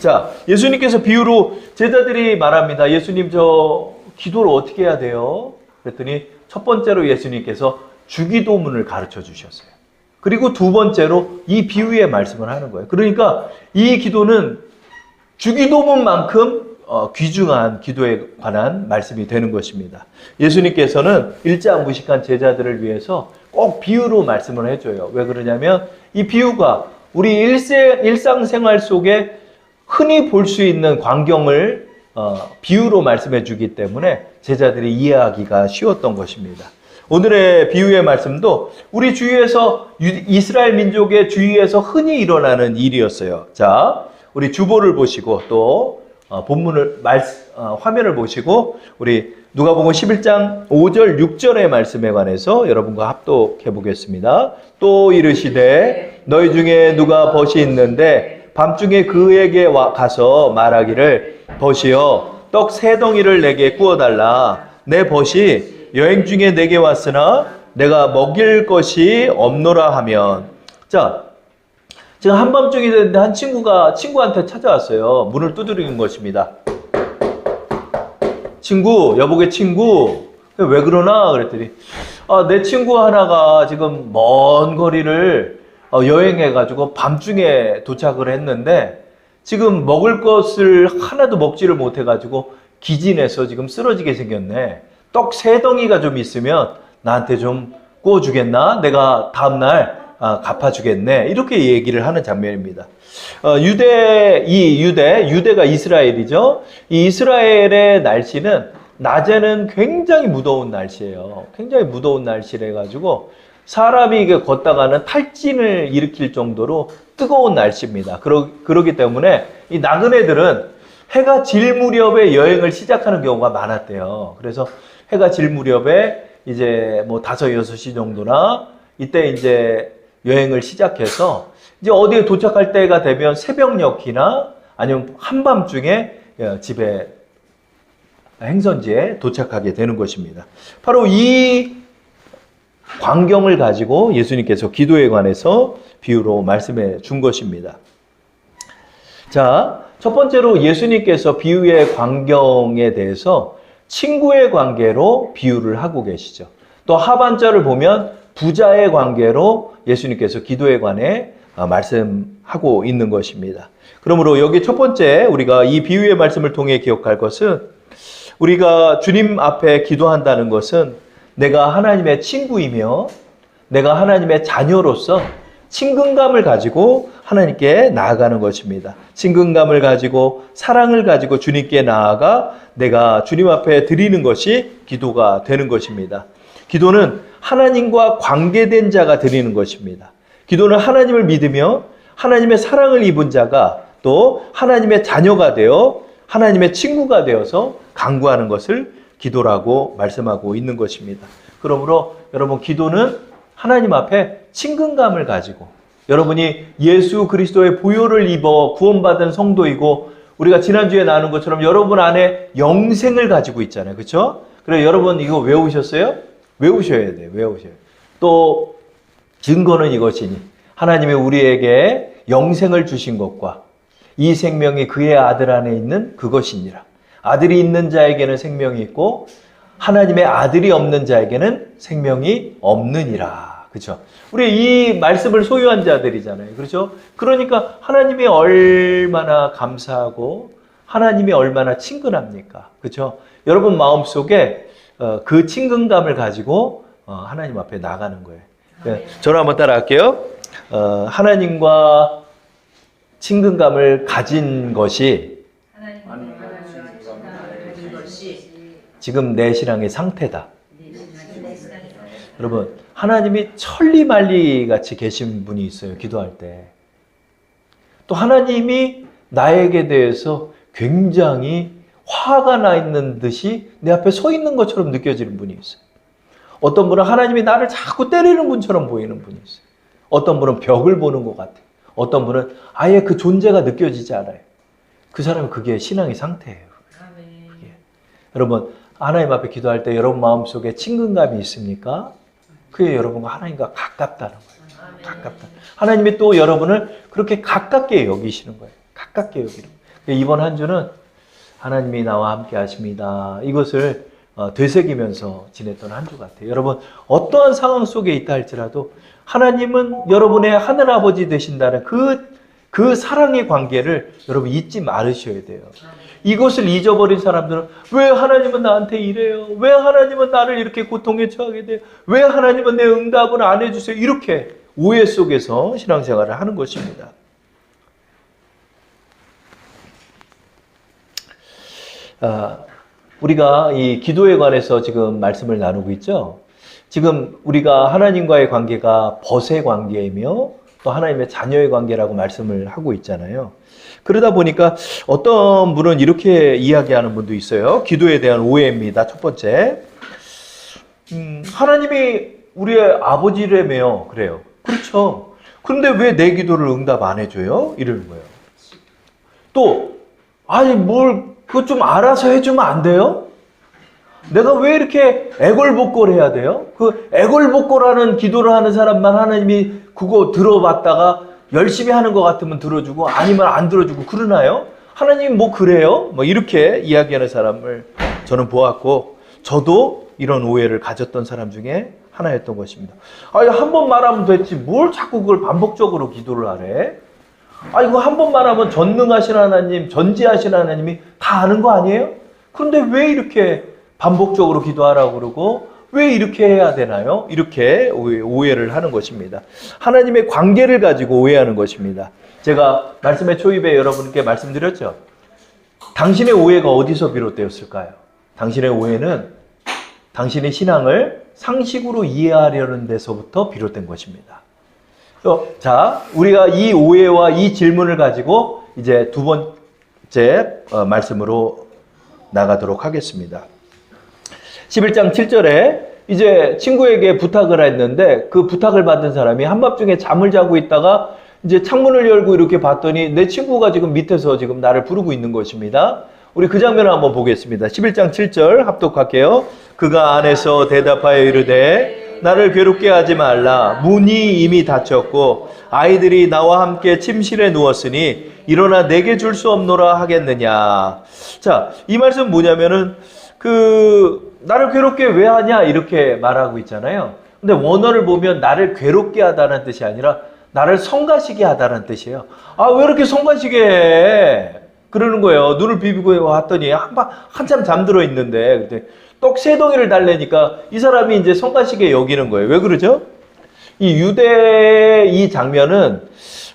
자, 예수님께서 비유로 제자들이 말합니다. 예수님 저 기도를 어떻게 해야 돼요? 그랬더니 첫 번째로 예수님께서 주기도문을 가르쳐 주셨어요. 그리고 두 번째로 이 비유의 말씀을 하는 거예요. 그러니까 이 기도는 주기도문만큼 어, 귀중한 기도에 관한 말씀이 되는 것입니다. 예수님께서는 일자무식한 제자들을 위해서 꼭 비유로 말씀을 해줘요. 왜 그러냐면 이 비유가 우리 일세, 일상생활 속에 흔히 볼 수 있는 광경을 어, 비유로 말씀해 주기 때문에 제자들이 이해하기가 쉬웠던 것입니다. 오늘의 비유의 말씀도 우리 주위에서 유- 이스라엘 민족의 주위에서 흔히 일어나는 일이었어요. 자, 우리 주보를 보시고 또 어, 본문을 말 어, 화면을 보시고 우리 누가복음 11장 5절 6절의 말씀에 관해서 여러분과 합독해 보겠습니다. 또 이르시되 너희 중에 누가 벗이 있는데 밤중에 그에게 와 가서 말하기를 벗이여 떡 세 덩이를 내게 구워 달라 내 벗이 여행 중에 내게 왔으나 내가 먹일 것이 없노라 하면 자 지금 한밤중이 됐는데 한 친구가 친구한테 찾아왔어요. 문을 두드리는 것입니다. 친구, 여보게 친구, 왜 그러나? 그랬더니, 아, 내 친구 하나가 지금 먼 거리를 어, 여행해가지고 밤중에 도착을 했는데, 지금 먹을 것을 하나도 먹지를 못해가지고 기진해서 지금 쓰러지게 생겼네. 떡 세 덩이가 좀 있으면 나한테 좀 구워주겠나? 내가 다음날 아, 갚아주겠네. 이렇게 얘기를 하는 장면입니다. 어, 유대, 이 유대, 유대가 이스라엘이죠. 이 이스라엘의 날씨는 낮에는 굉장히 무더운 날씨예요. 굉장히 무더운 날씨래 가지고 사람이 이게 걷다가는 탈진을 일으킬 정도로 뜨거운 날씨입니다. 그러, 그러기 때문에 이 나그네들은 해가 질 무렵에 여행을 시작하는 경우가 많았대요. 그래서 해가 질 무렵에 이제 뭐 다섯 여섯 시 정도나 이때 이제 여행을 시작해서 이제 어디에 도착할 때가 되면 새벽녘이나 아니면 한밤중에 어, 집에 행선지에 도착하게 되는 것입니다. 바로 이 광경을 가지고 예수님께서 기도에 관해서 비유로 말씀해 준 것입니다. 자, 첫 번째로 예수님께서 비유의 광경에 대해서 친구의 관계로 비유를 하고 계시죠. 또 하반절을 보면 부자의 관계로 예수님께서 기도에 관해 어, 말씀하고 있는 것입니다. 그러므로 여기 첫 번째 우리가 이 비유의 말씀을 통해 기억할 것은 우리가 주님 앞에 기도한다는 것은 내가 하나님의 친구이며 내가 하나님의 자녀로서 친근감을 가지고 하나님께 나아가는 것입니다. 친근감을 가지고 사랑을 가지고 주님께 나아가 내가 주님 앞에 드리는 것이 기도가 되는 것입니다. 기도는 하나님과 관계된 자가 드리는 것입니다. 기도는 하나님을 믿으며 하나님의 사랑을 입은 자가 또 하나님의 자녀가 되어 하나님의 친구가 되어서 강구하는 것을 기도라고 말씀하고 있는 것입니다. 그러므로 여러분 기도는 하나님 앞에 친근감을 가지고 여러분이 예수 그리스도의 보혈을 입어 구원받은 성도이고 우리가 지난주에 나눈 것처럼 여러분 안에 영생을 가지고 있잖아요. 그렇죠? 그래 여러분 이거 외우셨어요? 외우셔야 돼요. 외우셔야 돼요. 또 증거는 이것이니 하나님이 우리에게 영생을 주신 것과 이 생명이 그의 아들 안에 있는 그것이니라. 아들이 있는 자에게는 생명이 있고 하나님의 아들이 없는 자에게는 생명이 없느니라. 그렇죠? 우리 이 말씀을 소유한 자들이잖아요. 그렇죠? 그러니까 하나님이 얼마나 감사하고 하나님이 얼마나 친근합니까? 그렇죠? 여러분 마음속에 어, 그 친근감을 가지고 어, 하나님 앞에 나가는 거예요. 네, 저를 한번 따라할게요. 어, 하나님과 친근감을 가진 것이 지금 내 신앙의 상태다. 여러분, 하나님이 천리말리 같이 계신 분이 있어요. 기도할 때. 또 하나님이 나에게 대해서 굉장히 화가 나 있는 듯이 내 앞에 서 있는 것처럼 느껴지는 분이 있어요. 어떤 분은 하나님이 나를 자꾸 때리는 분처럼 보이는 분이 있어요. 어떤 분은 벽을 보는 것 같아요. 어떤 분은 아예 그 존재가 느껴지지 않아요. 그 사람은 그게 신앙의 상태예요. 그게. 여러분, 하나님 앞에 기도할 때 여러분 마음속에 친근감이 있습니까? 그게 여러분과 하나님과 가깝다는 거예요. 가깝다. 하나님이 또 여러분을 그렇게 가깝게 여기시는 거예요. 가깝게 여기는 거예요. 이번 한 주는 하나님이 나와 함께 하십니다. 이것을 어, 되새기면서 지냈던 한 주 같아요. 여러분, 어떠한 상황 속에 있다 할지라도 하나님은 여러분의 하늘 아버지 되신다는 그, 그 사랑의 관계를 여러분 잊지 말으셔야 돼요. 이것을 잊어버린 사람들은 왜 하나님은 나한테 이래요? 왜 하나님은 나를 이렇게 고통에 처하게 돼요? 왜 하나님은 내 응답을 안 해주세요? 이렇게 오해 속에서 신앙생활을 하는 것입니다. 아, 우리가 이 기도에 관해서 지금 말씀을 나누고 있죠. 지금 우리가 하나님과의 관계가 벗의 관계이며 또 하나님의 자녀의 관계라고 말씀을 하고 있잖아요. 그러다 보니까 어떤 분은 이렇게 이야기하는 분도 있어요. 기도에 대한 오해입니다. 첫 번째. 음, 하나님이 우리의 아버지라며 그래요. 그렇죠. 그런데 왜 내 기도를 응답 안 해줘요? 이러는 거예요. 또, 아니, 뭘, 그거 좀 알아서 해주면 안 돼요? 내가 왜 이렇게 애걸복걸 해야 돼요? 그 애걸복걸하는 기도를 하는 사람만 하나님이 그거 들어봤다가 열심히 하는 것 같으면 들어주고 아니면 안 들어주고 그러나요? 하나님 뭐 그래요? 뭐 이렇게 이야기하는 사람을 저는 보았고 저도 이런 오해를 가졌던 사람 중에 하나였던 것입니다. 아니 한 번 말하면 됐지 뭘 자꾸 그걸 반복적으로 기도를 하래? 아 이거 한 번 말하면 전능하신 하나님, 전지하신 하나님이 다 아는 거 아니에요? 그런데 왜 이렇게 반복적으로 기도하라고 그러고 왜 이렇게 해야 되나요? 이렇게 오해- 오해를 하는 것입니다. 하나님의 관계를 가지고 오해하는 것입니다. 제가 말씀의 초입에 여러분께 말씀드렸죠. 당신의 오해가 어디서 비롯되었을까요? 당신의 오해는 당신의 신앙을 상식으로 이해하려는 데서부터 비롯된 것입니다. 어, 자, 우리가 이 오해와 이 질문을 가지고 이제 두 번째 어, 말씀으로 나가도록 하겠습니다. 11장 7절에 이제 친구에게 부탁을 했는데 그 부탁을 받은 사람이 한밤중에 잠을 자고 있다가 이제 창문을 열고 이렇게 봤더니 내 친구가 지금 밑에서 지금 나를 부르고 있는 것입니다. 우리 그 장면을 한번 보겠습니다. 11장 7절 합독할게요. 그가 안에서 대답하여 이르되 나를 괴롭게 하지 말라. 문이 이미 닫혔고 아이들이 나와 함께 침실에 누웠으니 일어나 내게 줄 수 없노라 하겠느냐. 자, 이 말씀 뭐냐면은 그 나를 괴롭게 왜 하냐 이렇게 말하고 있잖아요. 근데 원어를 보면 나를 괴롭게 하다는 뜻이 아니라 나를 성가시게 하다는 뜻이에요. 아, 왜 이렇게 성가시게 해? 그러는 거예요. 눈을 비비고 왔더니 한밤 한참 잠들어 있는데 그때 떡세 덩이를 달래니까 이 사람이 이제 성가시게 여기는 거예요. 왜 그러죠? 이 유대 이 장면은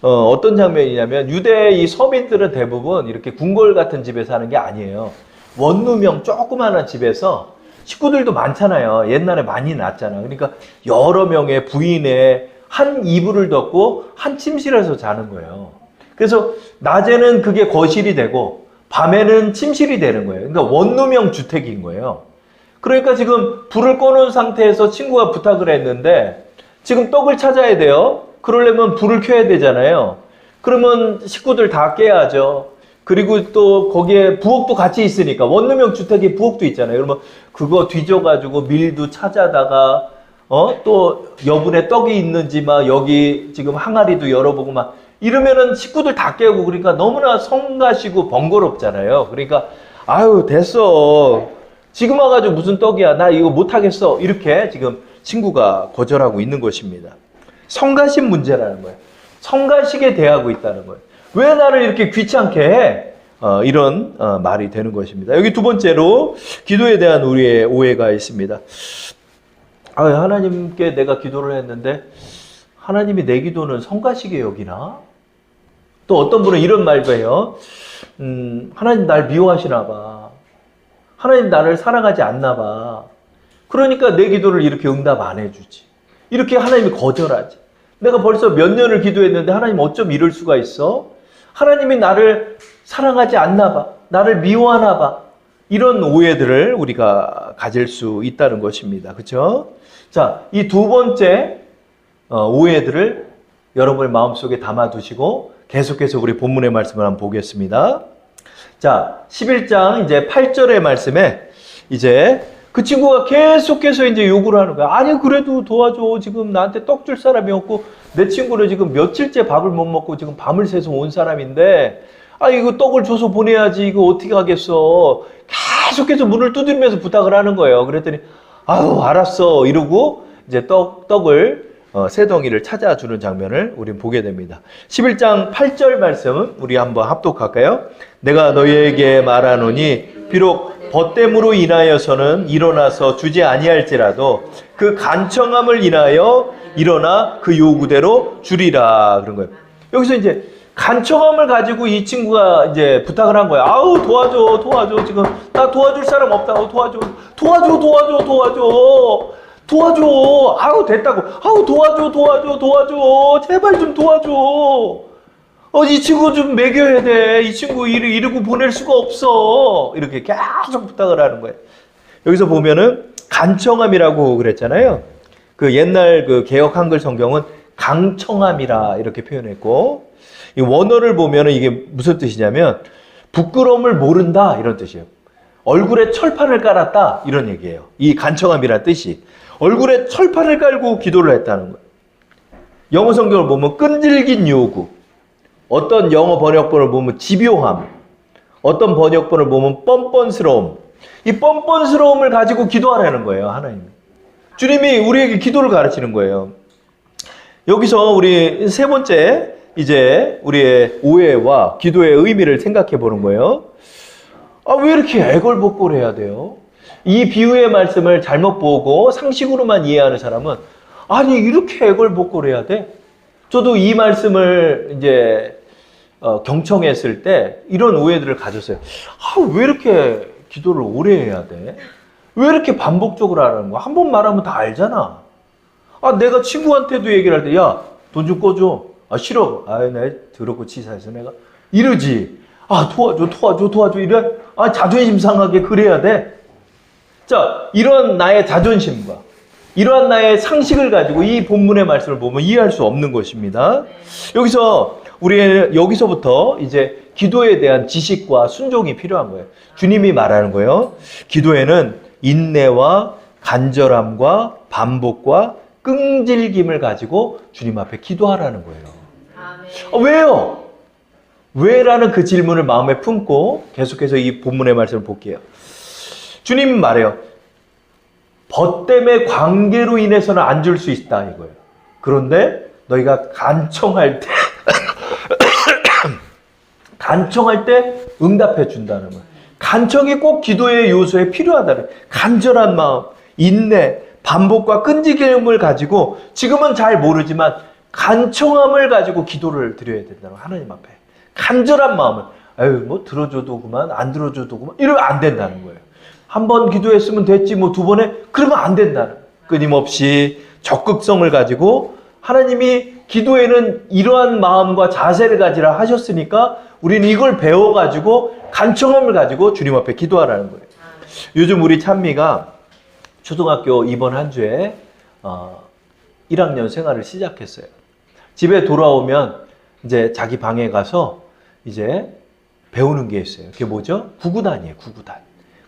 어, 떤 장면이냐면 유대 이 서민들은 대부분 이렇게 궁궐 같은 집에 사는 게 아니에요. 원룸형 조그마한 집에서 식구들도 많잖아요. 옛날에 많이 났잖아. 그러니까 여러 명의 부인의 한 이불을 덮고 한 침실에서 자는 거예요. 그래서 낮에는 그게 거실이 되고 밤에는 침실이 되는 거예요. 그러니까 원룸형 주택인 거예요. 그러니까 지금 불을 꺼놓은 상태에서 친구가 부탁을 했는데 지금 떡을 찾아야 돼요. 그러려면 불을 켜야 되잖아요. 그러면 식구들 다 깨야죠. 그리고 또 거기에 부엌도 같이 있으니까 원룸형 주택에 부엌도 있잖아요. 그러면 그거 뒤져가지고 밀도 찾아다가 어 또 여분의 떡이 있는지 막 여기 지금 항아리도 열어보고 막 이러면은 식구들 다 깨고 그러니까 너무나 성가시고 번거롭잖아요. 그러니까 아유 됐어. 지금 와가지고 무슨 떡이야. 나 이거 못하겠어. 이렇게 지금 친구가 거절하고 있는 것입니다. 성가신 문제라는 거예요. 성가시게 대하고 있다는 거예요. 왜 나를 이렇게 귀찮게 해? 어, 이런 어, 말이 되는 것입니다. 여기 두 번째로 기도에 대한 우리의 오해가 있습니다. 아, 하나님께 내가 기도를 했는데 하나님이 내 기도는 성가시게 여기나? 또 어떤 분은 이런 말도 해요. 음, 하나님 날 미워하시나 봐. 하나님 나를 사랑하지 않나 봐. 그러니까 내 기도를 이렇게 응답 안 해주지. 이렇게 하나님이 거절하지. 내가 벌써 몇 년을 기도했는데 하나님 어쩜 이럴 수가 있어? 하나님이 나를 사랑하지 않나 봐. 나를 미워하나 봐. 이런 오해들을 우리가 가질 수 있다는 것입니다. 그렇죠? 자, 이 두 번째 어, 오해들을 여러분의 마음속에 담아두시고 계속해서 우리 본문의 말씀을 한번 보겠습니다. 자, 11장 이제 8절의 말씀에 이제 그 친구가 계속해서 이제 요구를 하는 거야. 아니, 그래도 도와줘. 지금 나한테 떡 줄 사람이 없고, 내 친구는 지금 며칠째 밥을 못 먹고 지금 밤을 새서 온 사람인데, 아, 이거 떡을 줘서 보내야지. 이거 어떻게 하겠어. 계속해서 문을 두드리면서 부탁을 하는 거예요. 그랬더니, 아유, 알았어. 이러고 이제 떡, 떡을 어, 세 덩이를 찾아주는 장면을 우린 보게 됩니다. 11장 8절 말씀 우리 한번 합독할까요? 내가 너희에게 말하노니 비록 벗됨으로 인하여서는 일어나서 주지 아니할지라도 그 간청함을 인하여 일어나 그 요구대로 주리라 그런 거예요. 여기서 이제 간청함을 가지고 이 친구가 이제 부탁을 한 거야. 아우 도와줘 도와줘. 지금 나 도와줄 사람 없다고 도와줘. 도와줘 도와줘 도와줘. 도와줘. 아우 됐다고. 아우 도와줘 도와줘 도와줘. 제발 좀 도와줘. 어 이 친구 좀 먹여야 돼 이 친구 이르, 이러고 보낼 수가 없어. 이렇게 계속 부탁을 하는 거예요 여기서 보면은 간청함이라고 그랬잖아요. 그 옛날 그 개혁 한글 성경은 강청함이라 이렇게 표현했고 이 원어를 보면은 이게 무슨 뜻이냐면 부끄러움을 모른다 이런 뜻이에요. 얼굴에 철판을 깔았다 이런 얘기예요. 이 간청함이란 뜻이 얼굴에 철판을 깔고 기도를 했다는 거예요. 영어 성경을 보면 끈질긴 요구, 어떤 영어 번역본을 보면 집요함, 어떤 번역본을 보면 뻔뻔스러움. 이 뻔뻔스러움을 가지고 기도하라는 거예요, 하나님. 주님이 우리에게 기도를 가르치는 거예요. 여기서 우리 세 번째 이제 우리의 오해와 기도의 의미를 생각해 보는 거예요. 아, 왜 이렇게 애걸복걸해야 돼요? 이 비유의 말씀을 잘못 보고 상식으로만 이해하는 사람은 아니 이렇게 애걸복걸해야 돼? 저도 이 말씀을 이제 어, 경청했을 때 이런 오해들을 가졌어요. 아, 왜 이렇게 기도를 오래 해야 돼? 왜 이렇게 반복적으로 하는 거야? 한 번 말하면 다 알잖아. 아, 내가 친구한테도 얘기를 할 때, 야, 돈 좀 꺼줘. 아, 싫어. 아, 내 더럽고 치사해서 내가. 이러지. 아, 도와줘, 도와줘, 도와줘. 이래. 아, 자존심 상하게 그래야 돼. 자, 이런 나의 자존심과 이러한 나의 상식을 가지고 이 본문의 말씀을 보면 이해할 수 없는 것입니다. 여기서 우리는 여기서부터 이제 기도에 대한 지식과 순종이 필요한 거예요. 주님이 말하는 거예요. 기도에는 인내와 간절함과 반복과 끈질김을 가지고 주님 앞에 기도하라는 거예요. 아, 왜요? 왜라는 그 질문을 마음에 품고 계속해서 이 본문의 말씀을 볼게요. 주님 말해요. 벗됨의 관계로 인해서는 안 줄 수 있다 이거예요. 그런데 너희가 간청할 때 간청할 때 응답해 준다는 거예요. 간청이 꼭 기도의 요소에 필요하다는 거예요. 간절한 마음, 인내, 반복과 끈질김을 가지고 지금은 잘 모르지만 간청함을 가지고 기도를 드려야 된다는. 하나님 앞에. 간절한 마음을 아유 뭐 들어줘도 그만 안 들어줘도 그만 이러면 안 된다는 거예요. 한 번 기도했으면 됐지 뭐 두 번에 그러면 안 된다는. 끊임없이 적극성을 가지고 하나님이 기도에는 이러한 마음과 자세를 가지라 하셨으니까 우리는 이걸 배워가지고 간청함을 가지고 주님 앞에 기도하라는 거예요. 요즘 우리 찬미가 초등학교 이번 한 주에 어, 1학년 생활을 시작했어요. 집에 돌아오면 이제 자기 방에 가서 이제 배우는 게 있어요. 그게 뭐죠? 구구단이에요, 구구단.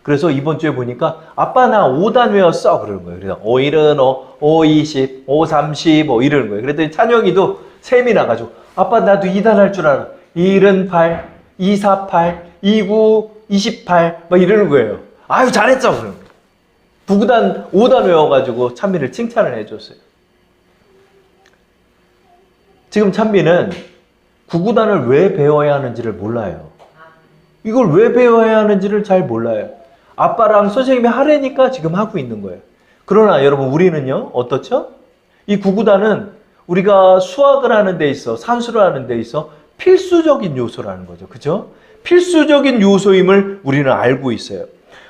그래서 이번 주에 보니까 아빠 나 5단 외웠어 그러는 거예요. 그래서 5 1은 5, 5 20, 5 30, 뭐 이러는 거예요. 그랬더니 찬영이도 셈이 나가지고 아빠 나도 2단 할 줄 알아. 1은 8, 2 4 8, 2 9, 28, 막 이러는 거예요. 아유 잘했어 그러는 거예요. 구구단 5단 외워가지고 찬미를 칭찬을 해줬어요. 지금 찬미는 구구단을 왜 배워야 하는지를 몰라요. 이걸 왜 배워야 하는지를 잘 몰라요. 아빠랑 선생님이 하래니까 지금 하고 있는 거예요. 그러나 여러분 우리는요 어떻죠? 이 구구단은 우리가 수학을 하는 데 있어 산수를 하는 데 있어 필수적인 요소라는 거죠. 그죠? 필수적인 요소임을 우리는 알고 있어요.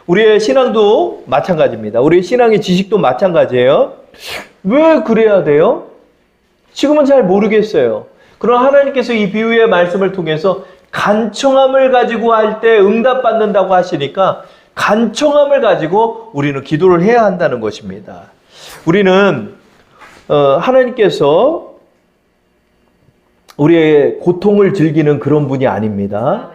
우리의 신앙도 마찬가지입니다. 우리의 신앙의 지식도 마찬가지예요. 왜 그래야 돼요? 지금은 잘 모르겠어요. 그러나 하나님께서 이 비유의 말씀을 통해서 간청함을 가지고 할 때 응답받는다고 하시니까 간청함을 가지고 우리는 기도를 해야 한다는 것입니다. 우리는 어, 하나님께서 우리의 고통을 즐기는 그런 분이 아닙니다.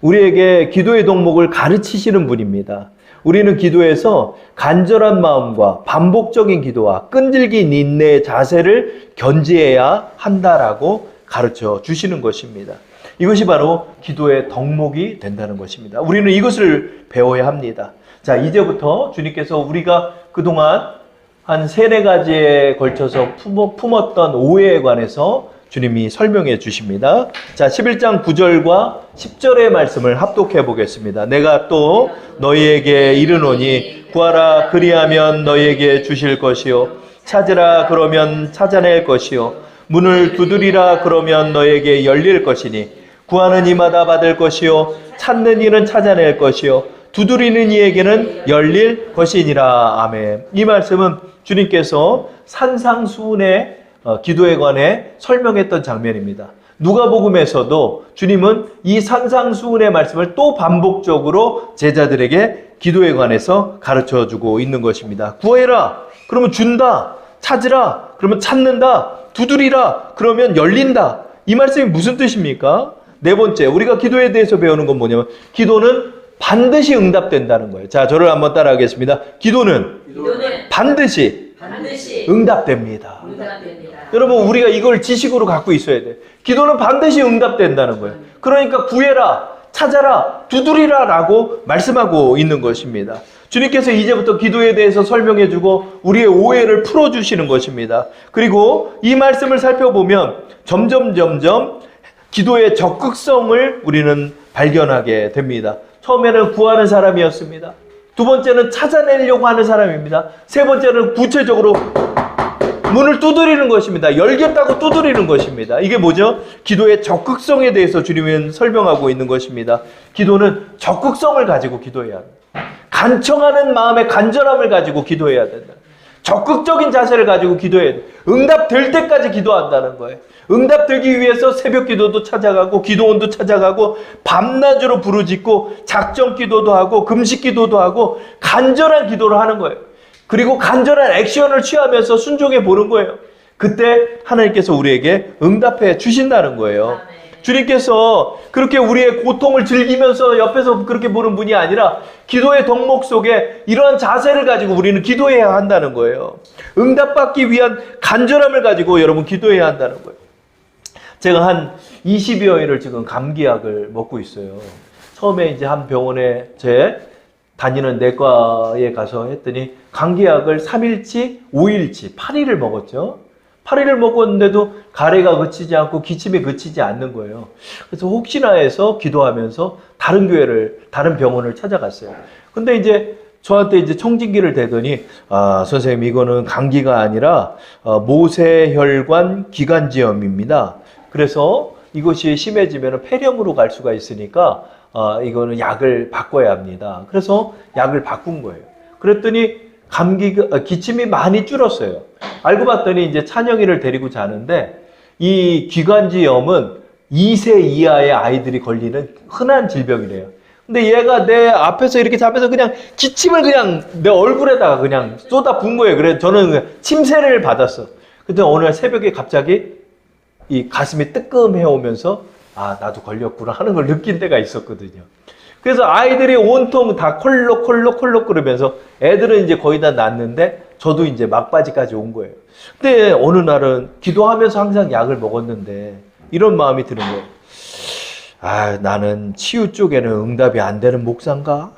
우리에게 기도의 동목을 가르치시는 분입니다. 우리는 기도에서 간절한 마음과 반복적인 기도와 끈질긴 인내의 자세를 견지해야 한다라고 가르쳐 주시는 것입니다. 이것이 바로 기도의 덕목이 된다는 것입니다. 우리는 이것을 배워야 합니다. 자, 이제부터 주님께서 우리가 그동안 한 세네 가지에 걸쳐서 품었던 오해에 관해서 주님이 설명해 주십니다. 자, 11장 9절과 10절의 말씀을 합독해 보겠습니다. 내가 또 너희에게 이르노니 구하라 그리하면 너희에게 주실 것이요 찾으라 그러면 찾아낼 것이요 문을 두드리라 그러면 너희에게 열릴 것이니 구하는 이마다 받을 것이요 찾는 이는 찾아낼 것이요 두드리는 이에게는 열릴 것이니라 아멘. 이 말씀은 주님께서 산상수훈의 어, 기도에 관해 설명했던 장면입니다. 누가복음에서도 주님은 이 산상수훈의 말씀을 또 반복적으로 제자들에게 기도에 관해서 가르쳐 주고 있는 것입니다. 구해라. 그러면 준다. 찾으라. 그러면 찾는다. 두드리라. 그러면 열린다. 이 말씀이 무슨 뜻입니까? 네 번째, 우리가 기도에 대해서 배우는 건 뭐냐면 기도는 반드시 응답된다는 거예요. 자, 저를 한번 따라하겠습니다. 기도는 기도는 반드시 반드시 응답됩니다. 응답됩니다. 여러분 우리가 이걸 지식으로 갖고 있어야 돼. 기도는 반드시 응답된다는 거예요. 그러니까 구해라, 찾아라, 두드리라라고 말씀하고 있는 것입니다. 주님께서 이제부터 기도에 대해서 설명해 주고 우리의 오해를 풀어 주시는 것입니다. 그리고 이 말씀을 살펴보면 점점 점점 기도의 적극성을 우리는 발견하게 됩니다. 처음에는 구하는 사람이었습니다. 두 번째는 찾아내려고 하는 사람입니다. 세 번째는 구체적으로 문을 두드리는 것입니다. 열겠다고 두드리는 것입니다. 이게 뭐죠? 기도의 적극성에 대해서 주님은 설명하고 있는 것입니다. 기도는 적극성을 가지고 기도해야 합니다. 간청하는 마음의 간절함을 가지고 기도해야 된다. 적극적인 자세를 가지고 기도해야 돼. 응답될 때까지 기도한다는 거예요. 응답되기 위해서 새벽 기도도 찾아가고 기도원도 찾아가고 밤낮으로 부르짖고 작정 기도도 하고 금식 기도도 하고 간절한 기도를 하는 거예요. 그리고 간절한 액션을 취하면서 순종해 보는 거예요. 그때 하나님께서 우리에게 응답해 주신다는 거예요. 주님께서 그렇게 우리의 고통을 즐기면서 옆에서 그렇게 보는 분이 아니라 기도의 덕목 속에 이러한 자세를 가지고 우리는 기도해야 한다는 거예요. 응답받기 위한 간절함을 가지고 여러분 기도해야 한다는 거예요. 제가 한 20여일을 지금 감기약을 먹고 있어요. 처음에 이제 한 병원에 제 다니는 내과에 가서 했더니 감기약을 3일치, 5일치, 8일을 먹었죠. 8일을 먹었는데도 가래가 그치지 않고 기침이 그치지 않는 거예요. 그래서 혹시나 해서 기도하면서 다른 교회를, 다른 병원을 찾아갔어요. 근데 이제 저한테 이제 청진기를 대더니, 아, 선생님, 이거는 감기가 아니라 어, 모세혈관 기관지염입니다. 그래서 이것이 심해지면 폐렴으로 갈 수가 있으니까, 어, 이거는 약을 바꿔야 합니다. 그래서 약을 바꾼 거예요. 그랬더니 감기가 어, 기침이 많이 줄었어요. 알고 봤더니 이제 찬영이를 데리고 자는데 이 기관지염은 2세 이하의 아이들이 걸리는 흔한 질병이래요. 근데 얘가 내 앞에서 이렇게 잡혀서 그냥 기침을 그냥 내 얼굴에다가 그냥 쏟아 붓는 거예요. 그래서 저는 침세를 받았어. 근데 오늘 새벽에 갑자기 이 가슴이 뜨끔해 오면서 아, 나도 걸렸구나 하는 걸 느낀 때가 있었거든요. 그래서 아이들이 온통 다 콜록 콜록 콜록 그러면서 애들은 이제 거의 다 낫는데 저도 이제 막바지까지 온 거예요. 근데 어느 날은 기도하면서 항상 약을 먹었는데 이런 마음이 드는 거예요. 아, 나는 치유 쪽에는 응답이 안 되는 목사인가?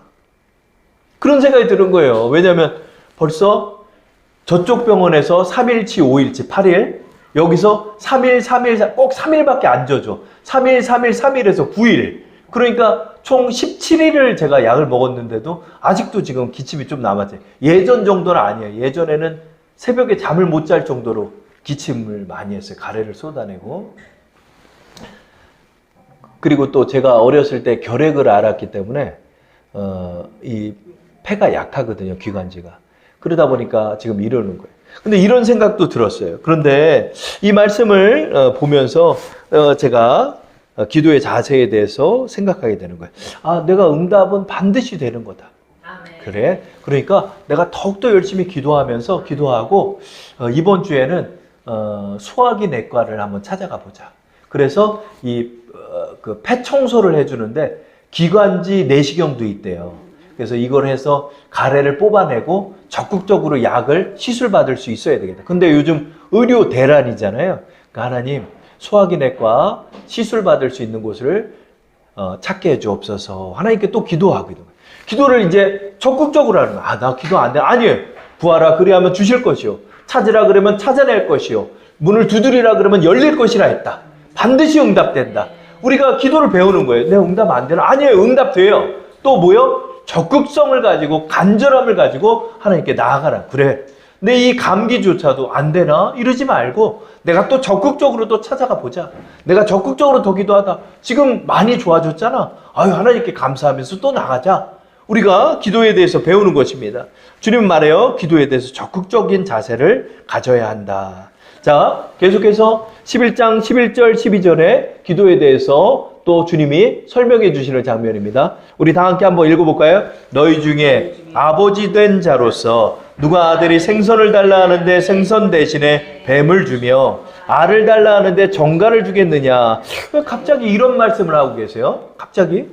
그런 생각이 드는 거예요. 왜냐면 벌써 저쪽 병원에서 3일치, 5일치, 8일, 여기서 3일, 3일, 꼭 3일밖에 안 줘줘. 3일, 3일, 3일에서 9일. 그러니까 총 17일을 제가 약을 먹었는데도 아직도 지금 기침이 좀 남았어요. 예전 정도는 아니에요. 예전에는 새벽에 잠을 못 잘 정도로 기침을 많이 했어요. 가래를 쏟아내고. 그리고 또 제가 어렸을 때 결핵을 알았기 때문에 어, 이 폐가 약하거든요. 기관지가. 그러다 보니까 지금 이러는 거예요. 근데 이런 생각도 들었어요. 그런데 이 말씀을 어, 보면서 어, 제가 어, 기도의 자세에 대해서 생각하게 되는 거예요. 아, 내가 응답은 반드시 되는 거다. 아멘. 그래? 그러니까 내가 더욱더 열심히 기도하면서 기도하고 어, 이번 주에는 어, 소화기 내과를 한번 찾아가 보자. 그래서 이그 폐청소를 해주는데 기관지 내시경도 있대요. 그래서 이걸 해서 가래를 뽑아내고 적극적으로 약을 시술 받을 수 있어야 되겠다. 근데 요즘 의료 대란이잖아요. 그러니까 하나님 소화기내과 시술 받을 수 있는 곳을 어, 찾게 해주옵소서. 하나님께 또 기도하거든요. 기도를 이제 적극적으로 하는 거야. 아, 나 기도 안 돼. 아니에요. 구하라 그리하면 주실 것이요. 찾으라 그러면 찾아낼 것이요. 문을 두드리라 그러면 열릴 것이라 했다. 반드시 응답된다. 우리가 기도를 배우는 거예요. 내 응답 안 되나? 아니에요. 응답돼요. 또 뭐요? 적극성을 가지고 간절함을 가지고 하나님께 나아가라. 그래. 근데 이 감기조차도 안 되나? 이러지 말고 내가 또 적극적으로 또 찾아가 보자. 내가 적극적으로 더 기도하다. 지금 많이 좋아졌잖아. 아유, 하나님께 감사하면서 또 나가자. 우리가 기도에 대해서 배우는 것입니다. 주님 말해요. 기도에 대해서 적극적인 자세를 가져야 한다. 자, 계속해서 11장 11절 12절에 기도에 대해서 또 주님이 설명해 주시는 장면입니다. 우리 다 함께 한번 읽어볼까요? 너희 중에 아버지 된 자로서 누가 아들이 생선을 달라 하는데 생선 대신에 뱀을 주며 알을 달라 하는데 정갈을 주겠느냐? 왜 갑자기 이런 말씀을 하고 계세요? 갑자기?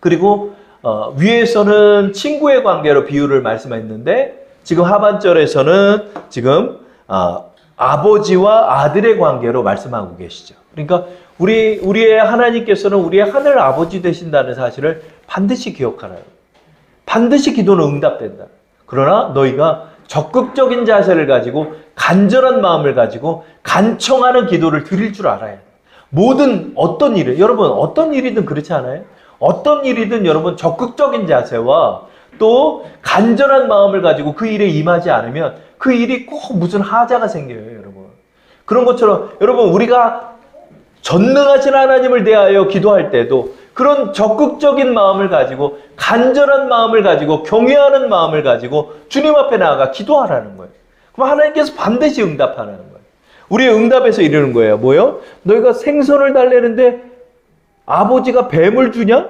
그리고 어, 위에서는 친구의 관계로 비유를 말씀했는데 지금 하반절에서는 지금 어, 아버지와 아들의 관계로 말씀하고 계시죠. 그러니까 우리 우리의 하나님께서는 우리의 하늘 아버지 되신다는 사실을 반드시 기억하라. 반드시 기도는 응답된다. 그러나 너희가 적극적인 자세를 가지고 간절한 마음을 가지고 간청하는 기도를 드릴 줄 알아야 돼. 모든 어떤 일을 여러분 어떤 일이든 그렇지 않아요? 어떤 일이든 여러분 적극적인 자세와 또 간절한 마음을 가지고 그 일에 임하지 않으면 그 일이 꼭 무슨 하자가 생겨요, 여러분. 그런 것처럼 여러분 우리가 전능하신 하나님을 대하여 기도할 때도 그런 적극적인 마음을 가지고 간절한 마음을 가지고 경외하는 마음을 가지고 주님 앞에 나아가 기도하라는 거예요. 그럼 하나님께서 반드시 응답하라는 거예요. 우리의 응답에서 이르는 거예요. 뭐요? 너희가 생선을 달래는데 아버지가 뱀을 주냐?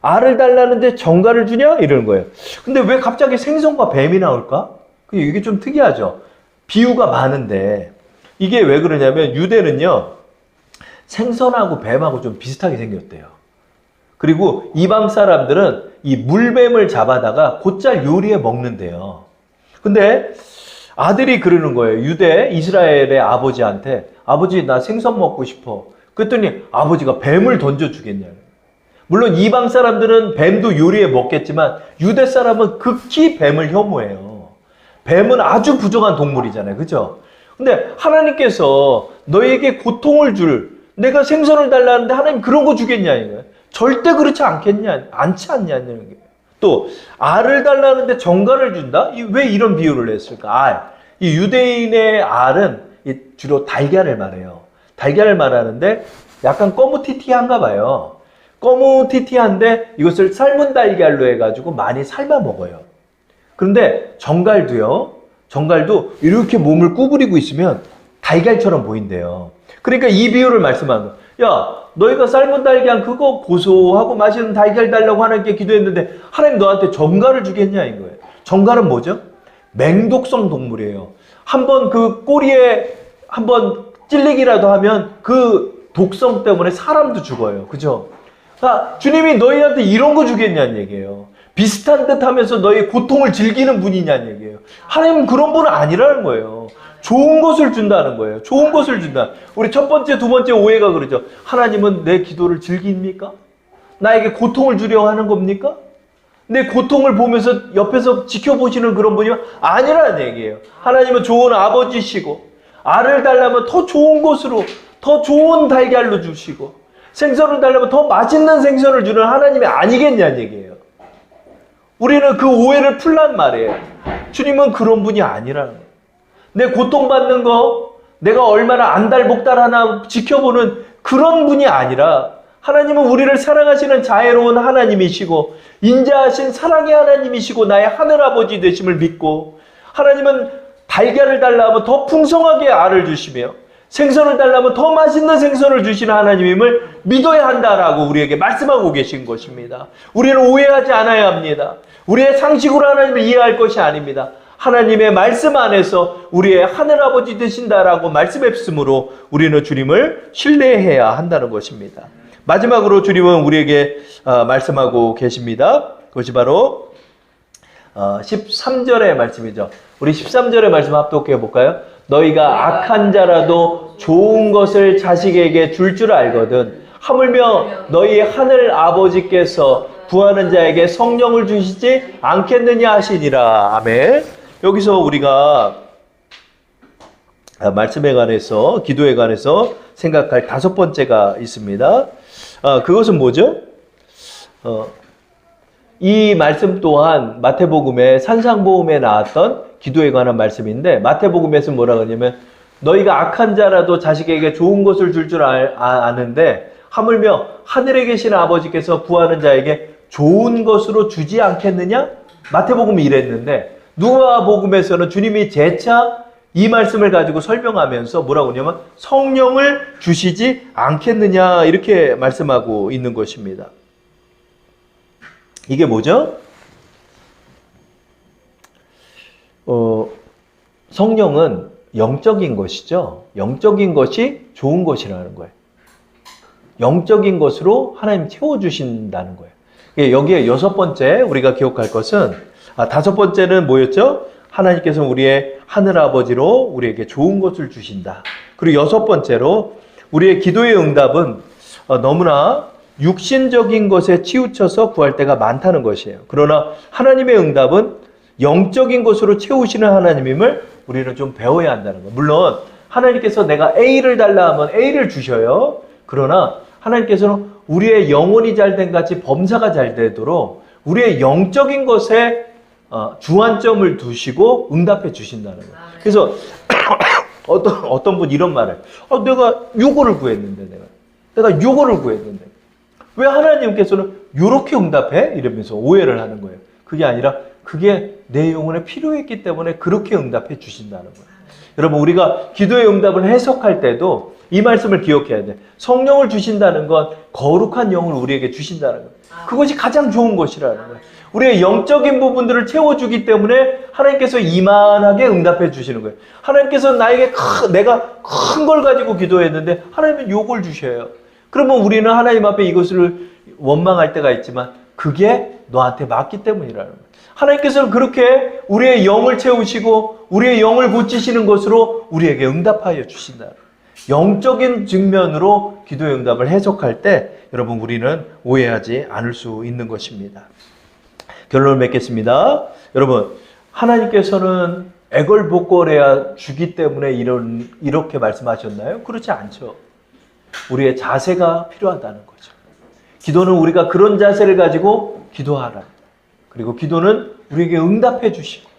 알을 달라는데 정갈을 주냐? 이러는 거예요. 근데 왜 갑자기 생선과 뱀이 나올까? 이게 좀 특이하죠. 비유가 많은데 이게 왜 그러냐면 유대는요 생선하고 뱀하고 좀 비슷하게 생겼대요. 그리고 이방 사람들은 이 물뱀을 잡아다가 곧잘 요리해 먹는데요. 근데 아들이 그러는 거예요. 유대 이스라엘의 아버지한테 아버지 나 생선 먹고 싶어. 그랬더니 아버지가 뱀을 던져 주겠냐. 물론 이방 사람들은 뱀도 요리해 먹겠지만 유대 사람은 극히 뱀을 혐오해요. 뱀은 아주 부정한 동물이잖아요. 그죠? 근데 하나님께서 너에게 고통을 줄 내가 생선을 달라는데 하나님 그런 거 주겠냐 이거예요. 절대 그렇지 않겠냐 않지 않냐는 게. 또 알을 달라는데 정갈을 준다? 이- 왜 이런 비유를 했을까? 알. 이 유대인의 알은 이 주로 달걀을 말해요. 달걀을 말하는데 약간 거무티티한가 봐요. 거무티티한데 이것을 삶은 달걀로 해가지고 많이 삶아 먹어요. 그런데 정갈도요. 정갈도 이렇게 몸을 구부리고 있으면 달걀처럼 보인대요. 그러니까 이 비유를 말씀하는 거야. 야, 너희가 삶은 달걀 그거 고소하고 맛있는 달걀 달라고 하나님께 기도했는데 하나님 너한테 정갈을 주겠냐 이거예요. 정갈은 뭐죠? 맹독성 동물이에요. 한번 그 꼬리에 한번 찔리기라도 하면 그 독성 때문에 사람도 죽어요. 그죠? 아, 주님이 너희한테 이런 거 주겠냐는 얘기예요. 비슷한 듯 하면서 너희 고통을 즐기는 분이냐는 얘기예요. 하나님은 그런 분은 아니라는 거예요. 좋은 것을 준다는 거예요. 좋은 것을 준다. 우리 첫 번째, 두 번째 오해가 그러죠. 하나님은 내 기도를 즐깁니까? 나에게 고통을 주려고 하는 겁니까? 내 고통을 보면서 옆에서 지켜보시는 그런 분이 아니라는 얘기예요. 하나님은 좋은 아버지시고, 알을 달라면 더 좋은 것으로, 더 좋은 달걀로 주시고, 생선을 달라면 더 맛있는 생선을 주는 하나님이 아니겠냐는 얘기예요. 우리는 그 오해를 풀란 말이에요. 주님은 그런 분이 아니라는 거예요. 내 고통받는 거, 내가 얼마나 안달복달 하나 지켜보는 그런 분이 아니라 하나님은 우리를 사랑하시는 자애로운 하나님이시고 인자하신 사랑의 하나님이시고 나의 하늘아버지 되심을 믿고 하나님은 달걀을 달라면 더 풍성하게 알을 주시며 생선을 달라면 더 맛있는 생선을 주시는 하나님임을 믿어야 한다라고 우리에게 말씀하고 계신 것입니다. 우리는 오해하지 않아야 합니다. 우리의 상식으로 하나님을 이해할 것이 아닙니다. 하나님의 말씀 안에서 우리의 하늘아버지 되신다라고 말씀했으므로 우리는 주님을 신뢰해야 한다는 것입니다. 마지막으로 주님은 우리에게 어, 말씀하고 계십니다. 그것이 바로 어, 13절의 말씀이죠. 우리 13절의 말씀 합독해 볼까요? 너희가 악한 자라도 좋은 것을 자식에게 줄줄 알거든. 하물며 너희 하늘 아버지께서 구하는 자에게 성령을 주시지 않겠느냐 하시니라. 아멘. 여기서 우리가 아, 말씀에 관해서 기도에 관해서 생각할 다섯 번째가 있습니다. 아, 그것은 뭐죠? 어, 이 말씀 또한 마태복음의 산상보험에 나왔던 기도에 관한 말씀인데 마태복음에서 뭐라 그러냐면 너희가 악한 자라도 자식에게 좋은 것을 줄줄 아는데 하물며 하늘에 계신 아버지께서 구하는 자에게 좋은 것으로 주지 않겠느냐? 마태복음이 이랬는데 누가복음에서는 주님이 재차 이 말씀을 가지고 설명하면서 뭐라고 하냐면 성령을 주시지 않겠느냐 이렇게 말씀하고 있는 것입니다. 이게 뭐죠? 어, 성령은 영적인 것이죠. 영적인 것이 좋은 것이라는 거예요. 영적인 것으로 하나님 채워주신다는 거예요. 예, 여기에 여섯 번째 우리가 기억할 것은, 아, 다섯 번째는 뭐였죠? 하나님께서 우리의 하늘아버지로 우리에게 좋은 것을 주신다. 그리고 여섯 번째로 우리의 기도의 응답은 어, 너무나 육신적인 것에 치우쳐서 구할 때가 많다는 것이에요. 그러나 하나님의 응답은 영적인 것으로 채우시는 하나님임을 우리는 좀 배워야 한다는 거예요. 물론 하나님께서 내가 A를 달라 하면 A를 주셔요. 그러나 하나님께서는 우리의 영혼이 잘 된 같이 범사가 잘 되도록 우리의 영적인 것에 어, 주안점을 두시고 응답해 주신다는 거예요. 그래서 어떤 어떤 분 이런 말을 어, 내가 요거를 구했는데 내가 내가 요거를 구했는데 왜 하나님께서는 요렇게 응답해? 이러면서 오해를 하는 거예요. 그게 아니라 그게 내 영혼에 필요했기 때문에 그렇게 응답해 주신다는 거예요. 여러분 우리가 기도의 응답을 해석할 때도 이 말씀을 기억해야 돼. 성령을 주신다는 건 거룩한 영을 우리에게 주신다는 거예요. 그것이 가장 좋은 것이라는 거예요. 우리의 영적인 부분들을 채워주기 때문에 하나님께서 이만하게 응답해 주시는 거예요. 하나님께서 나에게 큰, 내가 큰 걸 가지고 기도했는데 하나님은 요걸 주셔요. 그러면 우리는 하나님 앞에 이것을 원망할 때가 있지만 그게 너한테 맞기 때문이라는 거예요. 하나님께서는 그렇게 우리의 영을 채우시고 우리의 영을 고치시는 것으로 우리에게 응답하여 주신다. 영적인 측면으로 기도의 응답을 해석할 때 여러분 우리는 오해하지 않을 수 있는 것입니다. 결론을 맺겠습니다. 여러분 하나님께서는 애걸복걸해야 주기 때문에 이런 이렇게 말씀하셨나요? 그렇지 않죠. 우리의 자세가 필요하다는 거죠. 기도는 우리가 그런 자세를 가지고 기도하라. 그리고 기도는 우리에게 응답해 주시고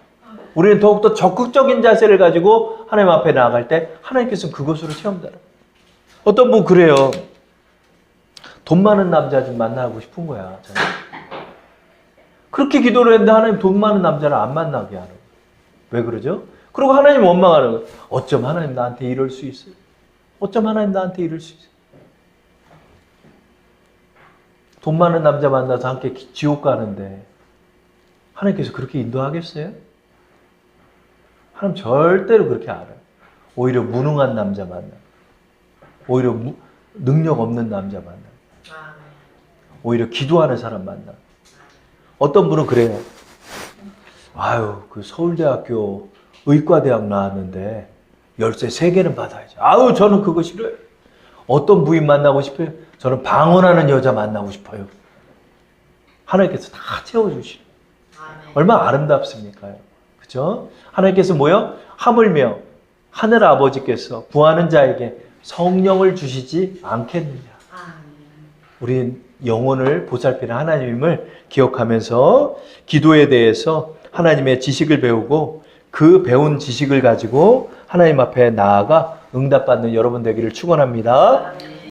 우리는 더욱더 적극적인 자세를 가지고 하나님 앞에 나아갈 때 하나님께서 그것으로 체험다는 어떤 분 그래요. 돈 많은 남자 좀 만나고 싶은 거야. 저는. 그렇게 기도를 했는데 하나님 돈 많은 남자를 안 만나게 하는 거예요. 왜 그러죠? 그리고 하나님 원망하는 거예요. 어쩜 하나님 나한테 이럴 수 있어요? 어쩜 하나님 나한테 이럴 수 있어요? 돈 많은 남자 만나서 함께 지옥 가는데 하나님께서 그렇게 인도하겠어요? 하나님 절대로 그렇게 안 해요. 오히려 무능한 남자 만나. 오히려 무, 능력 없는 남자 만나. 오히려 기도하는 사람 만나. 어떤 분은 그래요. 아유, 그 서울대학교 의과대학 나왔는데 열쇠 세 개는 받아야지. 아유, 저는 그거 싫어요. 어떤 부인 만나고 싶어요? 저는 방언하는 여자 만나고 싶어요. 하나님께서 다 채워주시는. 얼마나 아름답습니까? 그죠? 하나님께서 뭐요? 하물며 하늘 아버지께서 구하는 자에게 성령을 주시지 않겠느냐. 우리 영혼을 보살피는 하나님을 기억하면서 기도에 대해서 하나님의 지식을 배우고 그 배운 지식을 가지고 하나님 앞에 나아가 응답받는 여러분 되기를 축원합니다.